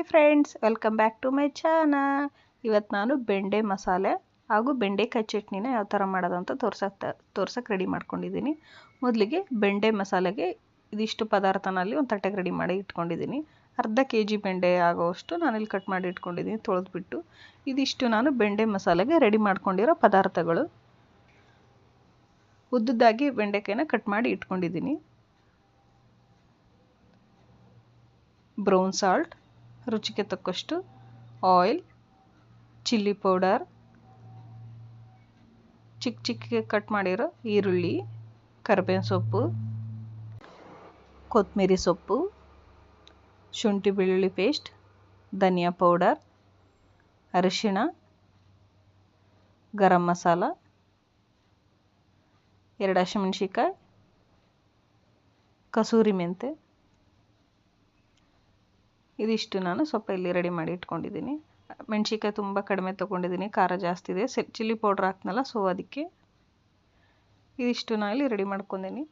Hi friends, welcome back to my channel. ಇವತ್ತು ನಾನು ಬೆಂಡೆ ಮಸಾಲೆ ಹಾಗೂ ಬೆಂಡೆಕಾಯಿ ಚಟ್ನಿನ ಯಾವ ಥರ ಮಾಡೋದು ಅಂತ ತೋರ್ಸಕ್ಕೆ ತೋರ್ಸಕ್ಕೆ ರೆಡಿ ಮಾಡ್ಕೊಂಡಿದ್ದೀನಿ. ಮೊದಲಿಗೆ ಬೆಂಡೆ ಮಸಾಲೆಗೆ ಇದಿಷ್ಟು ಪದಾರ್ಥನಲ್ಲಿ ಒಂದು ತಟ್ಟೆಗೆ ರೆಡಿ ಮಾಡಿ ಇಟ್ಕೊಂಡಿದ್ದೀನಿ. ಅರ್ಧ ಕೆ ಜಿ ಬೆಂಡೆ ಆಗೋವಷ್ಟು ನಾನಿಲ್ಲಿ ಕಟ್ ಮಾಡಿ ಇಟ್ಕೊಂಡಿದ್ದೀನಿ, ತೊಳೆದ್ಬಿಟ್ಟು. ಇದಿಷ್ಟು ನಾನು ಬೆಂಡೆ ಮಸಾಲೆಗೆ ರೆಡಿ ಮಾಡ್ಕೊಂಡಿರೋ ಪದಾರ್ಥಗಳು. ಉದ್ದದ್ದಾಗಿ ಬೆಂಡೆಕಾಯಿನ ಕಟ್ ಮಾಡಿ ಇಟ್ಕೊಂಡಿದ್ದೀನಿ. ಬ್ರೌನ್ ಸಾಲ್ಟ್ ರುಚಿಗೆ ತಕ್ಕಷ್ಟು ಆಯಿಲ್, ಚಿಲ್ಲಿ ಪೌಡರ್ ಚಿಕ್ಕ ಚಿಕ್ಕ ಕಟ್ ಮಾಡಿರೋ ಈರುಳ್ಳಿ, ಕರಿಬೇವಿನ ಸೊಪ್ಪು, ಕೊತ್ತಂಬರಿ ಸೊಪ್ಪು, ಶುಂಠಿ ಬೆಳ್ಳುಳ್ಳಿ ಪೇಸ್ಟ್, ಧನಿಯಾ ಪೌಡರ್, ಅರಿಶಿಣ, ಗರಂ ಮಸಾಲ, ಎರಡು ಹಸಿಮೆಣ್ಸಿಕಾಯಿ ಕಸೂರಿ ಮೆಂತೆ. ಇದಿಷ್ಟು ನಾನು ಸ್ವಲ್ಪ ಇಲ್ಲಿ ರೆಡಿ ಮಾಡಿ ಇಟ್ಕೊಂಡಿದ್ದೀನಿ. ಮೆಣಸಿಕಾಯಿ ತುಂಬ ಕಡಿಮೆ ತೊಗೊಂಡಿದ್ದೀನಿ, ಖಾರ ಜಾಸ್ತಿ ಇದೆ. ಸೆ ಚಿಲ್ಲಿ ಪೌಡ್ರ್ ಹಾಕ್ನಲ್ಲ ಸೊ ಅದಕ್ಕೆ ಇದಿಷ್ಟು ನಾನು ಇಲ್ಲಿ ರೆಡಿ ಮಾಡ್ಕೊಂಡಿದ್ದೀನಿ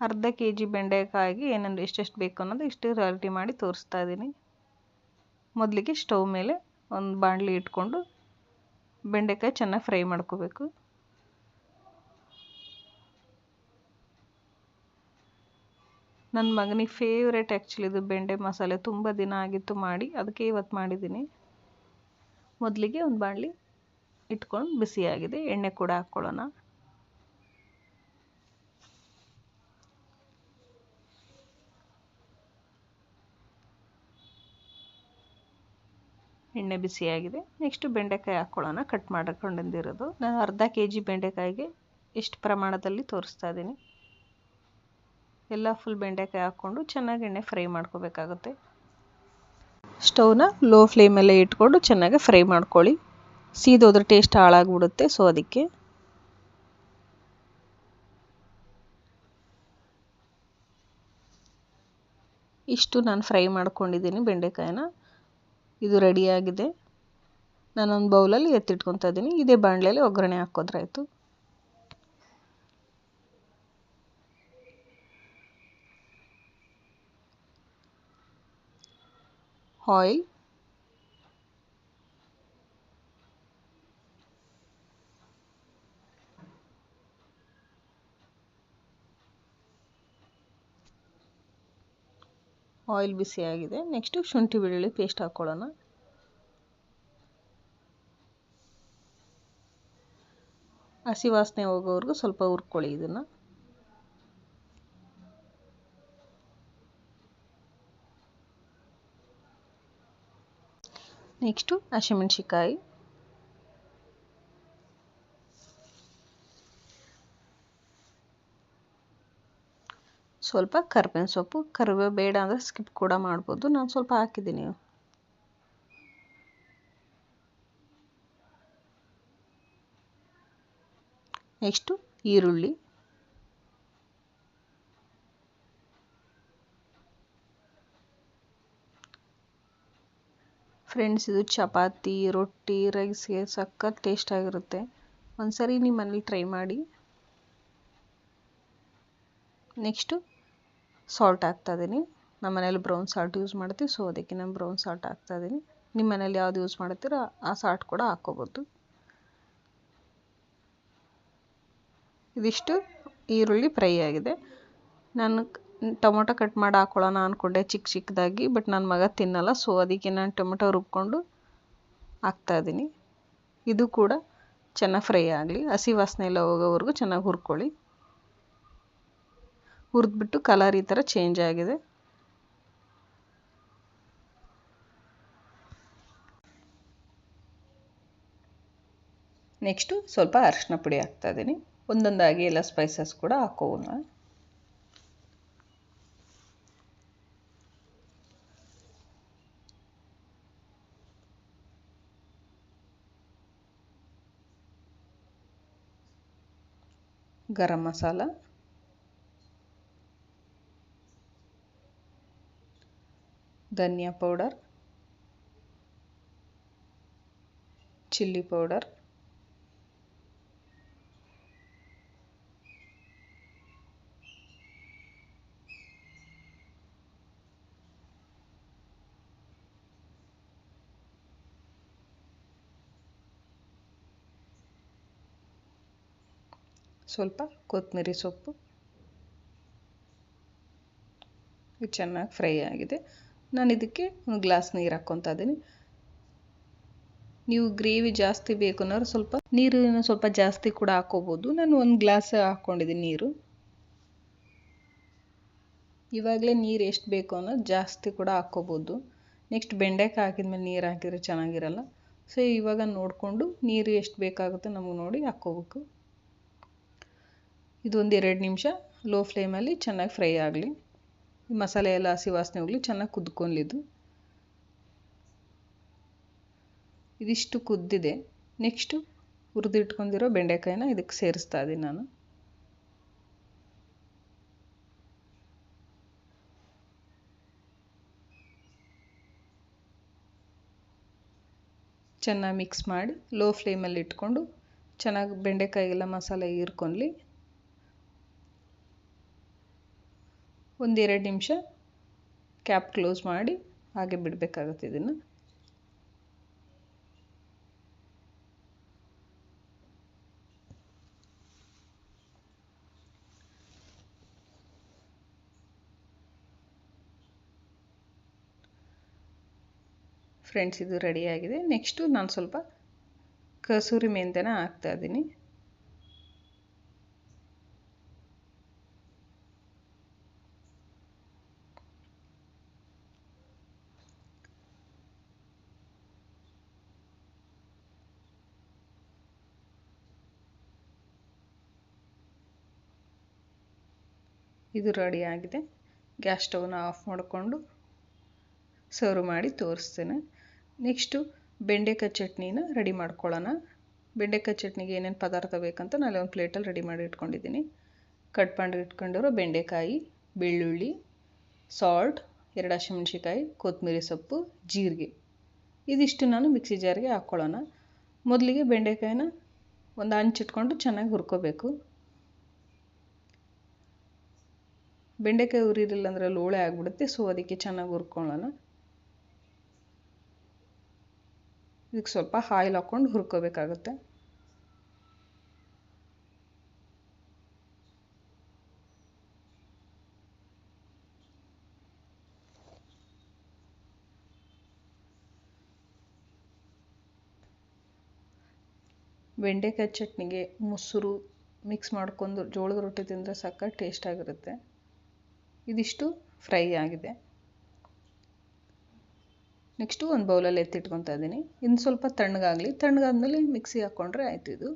ಅರ್ಧ ಕೆ ಜಿ ಬೆಂಡೆಕಾಯಿಗೆ ಏನೇನು ಎಷ್ಟೆಷ್ಟು ಬೇಕು ಅನ್ನೋದು ಇಷ್ಟು ರೆಡಿ ಮಾಡಿ ತೋರಿಸ್ತಾ ಇದ್ದೀನಿ. ಮೊದಲಿಗೆ ಸ್ಟವ್ ಮೇಲೆ ಒಂದು ಬಾಣಲಿ ಇಟ್ಕೊಂಡು ಬೆಂಡೆಕಾಯಿ ಚೆನ್ನಾಗಿ ಫ್ರೈ ಮಾಡ್ಕೋಬೇಕು. ನನ್ನ ಮಗನಿಗೆ ಫೇವ್ರೇಟ್ ಆ್ಯಕ್ಚುಲಿ ಇದು ಬೆಂಡೆ ಮಸಾಲೆ. ತುಂಬ ದಿನ ಆಗಿತ್ತು ಮಾಡಿ, ಅದಕ್ಕೆ ಇವತ್ತು ಮಾಡಿದ್ದೀನಿ. ಮೊದಲಿಗೆ ಒಂದು ಬಾಣಲಿ ಇಟ್ಕೊಂಡು ಬಿಸಿಯಾಗಿದೆ, ಎಣ್ಣೆ ಕೂಡ ಹಾಕ್ಕೊಳ್ಳೋಣ. ಎಣ್ಣೆ ಬಿಸಿಯಾಗಿದೆ. ನೆಕ್ಸ್ಟು ಬೆಂಡೆಕಾಯಿ ಹಾಕ್ಕೊಳ್ಳೋಣ ಕಟ್ ಮಾಡ್ಕೊಂಡಿರೋದು. ನಾನು ಅರ್ಧ ಕೆ ಜಿ ಬೆಂಡೆಕಾಯಿಗೆ ಇಷ್ಟು ಪ್ರಮಾಣದಲ್ಲಿ ತೋರಿಸ್ತಾ ಇದ್ದೀನಿ. ಎಲ್ಲ ಫುಲ್ ಬೆಂಡೆಕಾಯಿ ಹಾಕ್ಕೊಂಡು ಚೆನ್ನಾಗಿ ಎಣ್ಣೆ ಫ್ರೈ ಮಾಡ್ಕೋಬೇಕಾಗುತ್ತೆ. ಸ್ಟವ್ನ ಲೋ ಫ್ಲೇಮಲ್ಲೇ ಇಟ್ಕೊಂಡು ಚೆನ್ನಾಗಿ ಫ್ರೈ ಮಾಡ್ಕೊಳ್ಳಿ. ಸೀದೋದ್ರೆ ಟೇಸ್ಟ್ ಹಾಳಾಗ್ಬಿಡುತ್ತೆ ಸೊ ಅದಕ್ಕೆ ಇಷ್ಟು ನಾನು ಫ್ರೈ ಮಾಡ್ಕೊಂಡಿದ್ದೀನಿ ಬೆಂಡೆಕಾಯಿನ. ಇದು ರೆಡಿಯಾಗಿದೆ ನಾನೊಂದು ಬೌಲಲ್ಲಿ ಎತ್ತಿಟ್ಕೊತಾ ಇದ್ದೀನಿ. ಇದೇ ಬಾಣಲೆಯಲ್ಲಿ ಒಗ್ಗರಣೆ ಹಾಕೋದ್ರಾಯ್ತು. ಆಯಿಲ್ ಆಯಿಲ್ ಬಿಸಿಯಾಗಿದೆ ನೆಕ್ಸ್ಟು ಶುಂಠಿ ಬೆಳ್ಳುಳ್ಳಿ ಪೇಸ್ಟ್ ಹಾಕ್ಕೊಳ್ಳೋಣ ಹಸಿ ವಾಸನೆ ಹೋಗೋವರೆಗೂ ಸ್ವಲ್ಪ ಹುರ್ಕೊಳ್ಳಿ ಇದನ್ನು. ನೆಕ್ಸ್ಟು ಹಸಿಮೆಣ್ಸಿಕಾಯಿ ಸ್ವಲ್ಪ ಕರ್ಬೇವಿನ ಸೊಪ್ಪು ಕರಿಬೇವು ಬೇಡ ಅಂದರೆ ಸ್ಕಿಪ್ ಕೂಡ ಮಾಡ್ಬೋದು. ನಾನು ಸ್ವಲ್ಪ ಹಾಕಿದ್ದೀನಿ. ನೆಕ್ಸ್ಟು ಈರುಳ್ಳಿ. ಫ್ರೆಂಡ್ಸ್, ಇದು ಚಪಾತಿ, ರೊಟ್ಟಿ, ರೈಸ್ಗೆ ಸಖತ್ ಟೇಸ್ಟ್ ಆಗಿರುತ್ತೆ. ಒಂದ್ಸರಿ ನಿಮ್ಮ ಮನೇಲಿ ಟ್ರೈ ಮಾಡಿ. ನೆಕ್ಸ್ಟು, ಸಾಲ್ಟ್ ಹಾಕ್ತಾಯಿದ್ದೀನಿ ನಮ್ಮ ಮನೇಲಿ ಬ್ರೌನ್ ಸಾಲ್ಟ್ ಯೂಸ್ ಮಾಡ್ತೀವಿ, ಸೊ ಅದಕ್ಕೆ ನಾನು ಬ್ರೌನ್ ಸಾಲ್ಟ್ ಹಾಕ್ತಾಯಿದ್ದೀನಿ ನಿಮ್ಮ ಮನೇಲಿ ಯಾವ್ದು ಯೂಸ್ ಮಾಡ್ತೀರೋ, ಆ ಸಾಲ್ಟ್ ಕೂಡ ಹಾಕ್ಕೋಬೋದು. ಇದಿಷ್ಟು ಈರುಳ್ಳಿ ಫ್ರೈ ಆಗಿದೆ. ನಾನು ಟೊಮೊಟೊ ಕಟ್ ಮಾಡಿ ಹಾಕ್ಕೊಳ್ಳೋಣ ಅಂದ್ಕೊಂಡೆ ಚಿಕ್ಕ ಚಿಕ್ಕದಾಗಿ ಬಟ್ ನನ್ನ ಮಗ ತಿನ್ನಲ್ಲ ಸೊ ಅದಕ್ಕೆ ನಾನು ಟೊಮೊಟೊ ರುಬ್ಕೊಂಡು ಹಾಕ್ತಾಯಿದ್ದೀನಿ ಇದು ಕೂಡ ಚೆನ್ನಾಗಿ ಫ್ರೈ ಆಗಲಿ, ಹಸಿ ವಾಸನೆ ಎಲ್ಲ ಹೋಗೋವರೆಗೂ ಚೆನ್ನಾಗಿ ಹುರ್ಕೊಳ್ಳಿ. ಹುರಿದ್ಬಿಟ್ಟು ಕಲರ್ ಈ ಥರ ಚೇಂಜ್ ಆಗಿದೆ. ನೆಕ್ಸ್ಟು ಸ್ವಲ್ಪ ಅರಶಿನ ಪುಡಿ ಹಾಕ್ತಾಯಿದ್ದೀನಿ ಒಂದೊಂದಾಗಿ ಎಲ್ಲ ಸ್ಪೈಸಸ್ ಕೂಡ ಹಾಕೋಣ. Garam masala dhania powder chilli powder ಸ್ವಲ್ಪ ಕೊತ್ತಂಬರಿ ಸೊಪ್ಪು. ಇದು ಚೆನ್ನಾಗಿ ಫ್ರೈ ಆಗಿದೆ. ನಾನು ಇದಕ್ಕೆ ಒಂದು ಗ್ಲಾಸ್ ನೀರು ಹಾಕ್ಕೊತಾ ಇದ್ದೀನಿ. ನೀವು ಗ್ರೇವಿ ಜಾಸ್ತಿ ಬೇಕು ಅನ್ನೋರು ಸ್ವಲ್ಪ ನೀರಿನ ಸ್ವಲ್ಪ ಜಾಸ್ತಿ ಕೂಡ ಹಾಕ್ಕೋಬೋದು. ನಾನು ಒಂದು ಗ್ಲಾಸ್ ಹಾಕ್ಕೊಂಡಿದ್ದೀನಿ ನೀರು. ಇವಾಗಲೇ ನೀರು ಎಷ್ಟು ಬೇಕು ಅನ್ನೋದು ಜಾಸ್ತಿ ಕೂಡ ಹಾಕ್ಕೋಬೋದು. ನೆಕ್ಸ್ಟ್ ಬೆಂಡೆಕಾಯಿ ಹಾಕಿದ್ಮೇಲೆ ನೀರು ಹಾಕಿದರೆ ಚೆನ್ನಾಗಿರಲ್ಲ. ಸೊ ಇವಾಗ ನೋಡಿಕೊಂಡು ನೀರು ಎಷ್ಟು ಬೇಕಾಗುತ್ತೆ ನಮಗೆ ನೋಡಿ ಹಾಕ್ಕೋಬೇಕು. ಇದೊಂದು ಎರಡು ನಿಮಿಷ. ಲೋ ಫ್ಲೇಮಲ್ಲಿ ಚೆನ್ನಾಗಿ ಫ್ರೈ ಆಗಲಿ. ಮಸಾಲೆ ಎಲ್ಲ ಹಸಿ ವಾಸನೆ ಹೋಗಲಿ, ಚೆನ್ನಾಗಿ ಕುದ್ಕೊಲಿದ್ದು ಇದಿಷ್ಟು ಕುದ್ದಿದೆ. ನೆಕ್ಸ್ಟು ಹುರಿದಿಟ್ಕೊಂಡಿರೋ ಬೆಂಡೆಕಾಯಿನ ಇದಕ್ಕೆ ಸೇರಿಸ್ತಾ ಇದ್ದೀನಿ ನಾನು. ಚೆನ್ನಾಗಿ ಮಿಕ್ಸ್ ಮಾಡಿ ಲೋ ಫ್ಲೇಮಲ್ಲಿ ಇಟ್ಕೊಂಡು ಚೆನ್ನಾಗಿ ಬೆಂಡೆಕಾಯಿಗೆಲ್ಲ ಮಸಾಲೆ ಹೀರ್ಕೊಳ್ಲಿ ಒಂದೆರಡು ನಿಮಿಷ ಕ್ಯಾಪ್ ಕ್ಲೋಸ್ ಮಾಡಿ ಹಾಗೆ ಬಿಡಬೇಕಾಗುತ್ತೆ ಇದನ್ನು. ಫ್ರೆಂಡ್ಸ್ ಇದು ರೆಡಿಯಾಗಿದೆ ನೆಕ್ಸ್ಟು ನಾನು ಸ್ವಲ್ಪ ಕಸೂರಿ ಮೆಂತೆನ ಹಾಕ್ತಾ ಇದ್ದೀನಿ. ಇದು ರೆಡಿ ಆಗಿದೆ. ಗ್ಯಾಸ್ ಸ್ಟವ್ನ ಆಫ್ ಮಾಡಿಕೊಂಡು ಸರ್ವ್ ಮಾಡಿ ತೋರಿಸ್ತೇನೆ. ನೆಕ್ಸ್ಟು ಬೆಂಡೆಕಾಯಿ ಚಟ್ನಿನ ರೆಡಿ ಮಾಡ್ಕೊಳ್ಳೋಣ. ಬೆಂಡೆಕಾಯಿ ಚಟ್ನಿಗೆ ಏನೇನು ಪದಾರ್ಥ ಬೇಕಂತ ನಾನು ಒಂದು ಪ್ಲೇಟಲ್ಲಿ ರೆಡಿ ಮಾಡಿ ಇಟ್ಕೊಂಡಿದ್ದೀನಿ. ಕಟ್ ಮಾಡಿ ಇಟ್ಕೊಂಡಿರೋ ಬೆಂಡೆಕಾಯಿ, ಬೆಳ್ಳುಳ್ಳಿ ಸಾಲ್ಟ್ ಎರಡು ಹಸಿಮೆಣ್ಸಿಕಾಯಿ ಕೊತ್ತಂಬರಿ ಸೊಪ್ಪು, ಜೀರಿಗೆ. ಇದಿಷ್ಟು ನಾನು ಮಿಕ್ಸಿ ಜಾರ್ಗೆ ಹಾಕ್ಕೊಳ್ಳೋಣ ಮೊದಲಿಗೆ ಬೆಂಡೆಕಾಯಿನ ಒಂದು ಹಂಚಿಟ್ಕೊಂಡು ಚೆನ್ನಾಗಿ ಹುರ್ಕೋಬೇಕು. ಬೆಂಡೆಕಾಯಿ ಉರಿಲಿಲ್ಲ ಅಂದರೆ ಲೋಳೆ ಆಗಿಬಿಡುತ್ತೆ ಸೊ ಅದಕ್ಕೆ ಚೆನ್ನಾಗಿ ಹುರ್ಕೊಳ್ಳೋಣ. ಇದಕ್ಕೆ ಸ್ವಲ್ಪ ಆಯಿಲ್ ಹಾಕ್ಕೊಂಡು ಹುರ್ಕೋಬೇಕಾಗುತ್ತೆ. ಬೆಂಡೆಕಾಯಿ ಚಟ್ನಿಗೆ ಮೊಸರು ಮಿಕ್ಸ್ ಮಾಡ್ಕೊಂಡು ಜೋಳದ ರೊಟ್ಟಿ ತಿಂದರೆ ಸಕ್ಕತ್ತು ಟೇಸ್ಟ್ ಆಗಿರುತ್ತೆ. ಇದಿಷ್ಟು ಫ್ರೈ ಆಗಿದೆ. ನೆಕ್ಸ್ಟು ಒಂದು ಬೌಲಲ್ಲಿ ಎತ್ತಿಟ್ಕೊತಾ ಇದ್ದೀನಿ. ಇನ್ನು ಸ್ವಲ್ಪ ತಣ್ಣಗಾಗಲಿ, ತಣ್ಣಗಾದ್ಮೇಲೆ ಮಿಕ್ಸಿ ಹಾಕ್ಕೊಂಡ್ರೆ ಆಯ್ತು ಇದು.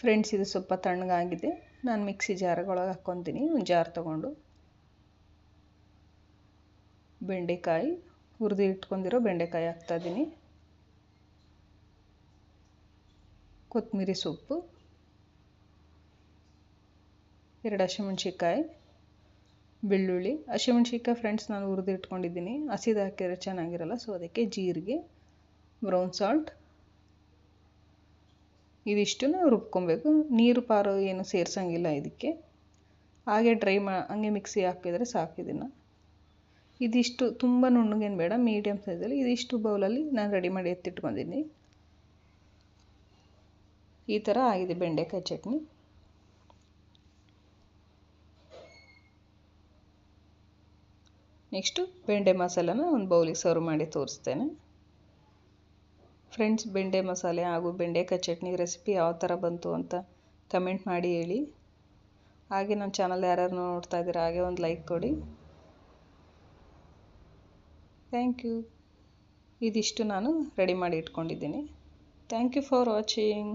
ಫ್ರೆಂಡ್ಸ್ ಇದು ಸ್ವಲ್ಪ ತಣ್ಣಗಾಗಿದೆ. ನಾನು ಮಿಕ್ಸಿ ಜಾರ್ಗೊಳಗೆ ಹಾಕ್ಕೊತೀನಿ ಒಂದು ಜಾರ್ ತೊಗೊಂಡು. ಬೆಂಡೆಕಾಯಿ, ಹುರಿದು ಇಟ್ಕೊಂಡಿರೋ ಬೆಂಡೆಕಾಯಿ ಹಾಕ್ತಾಯಿದ್ದೀನಿ ಕೊತ್ತಂಬರಿ ಸೊಪ್ಪು, ಎರಡು ಹಸಿಮೆಣ್ಸಿಕಾಯಿ ಬೆಳ್ಳುಳ್ಳಿ. ಹಸಿಮೆಣ್ಸಿಕಾಯಿ ಫ್ರೆಂಡ್ಸ್ ನಾನು ಹುರಿದು ಇಟ್ಕೊಂಡಿದ್ದೀನಿ. ಹಸಿದು ಹಾಕಿದರೆ ಚೆನ್ನಾಗಿರಲ್ಲ ಸೊ ಅದಕ್ಕೆ ಜೀರಿಗೆ ಬ್ರೌನ್ ಸಾಲ್ಟ್ ಇದಿಷ್ಟನ್ನು ರುಬ್ಕೊಬೇಕು. ನೀರು ಪಾರು ಏನು ಸೇರ್ಸೋಂಗಿಲ್ಲ ಇದಕ್ಕೆ. ಹಾಗೆ ಡ್ರೈ ಮಾ, ಹಂಗೆ ಮಿಕ್ಸಿ ಹಾಕಿದರೆ ಸಾಕು ಇದನ್ನು. ಇದಿಷ್ಟು ತುಂಬ ನುಣ್ಣಗೇನು ಬೇಡ ಮೀಡಿಯಮ್ ಸೈಜಲ್ಲಿ ಇದಿಷ್ಟು ಬೌಲಲ್ಲಿ ನಾನು ರೆಡಿ ಮಾಡಿ ಎತ್ತಿಟ್ಕೊಂಡಿದ್ದೀನಿ. ಈ ಥರ ಆಗಿದೆ ಬೆಂಡೆಕಾಯಿ ಚಟ್ನಿ. ನೆಕ್ಸ್ಟು ಬೆಂಡೆ ಮಸಾಲನ ಒಂದು ಬೌಲಿಗೆ ಸರ್ವ್ ಮಾಡಿ ತೋರಿಸ್ತೇನೆ. ಫ್ರೆಂಡ್ಸ್ ಬೆಂಡೆ ಮಸಾಲೆ ಹಾಗೂ ಬೆಂಡೆಕಾಯಿ ಚಟ್ನಿ ರೆಸಿಪಿ ಯಾವ ಥರ ಬಂತು ಅಂತ ಕಮೆಂಟ್ ಮಾಡಿ ಹೇಳಿ. ಹಾಗೆ ನನ್ನ ಚಾನಲ್ ಯಾರ್ಯಾರು ನೋಡ್ತಾ ಇದ್ದೀರಾ, ಹಾಗೆ ಒಂದು ಲೈಕ್ ಕೊಡಿ. ಥ್ಯಾಂಕ್ ಯು ಇದಿಷ್ಟು ನಾನು ರೆಡಿ ಮಾಡಿ ಇಟ್ಕೊಂಡಿದ್ದೀನಿ. Thank you for watching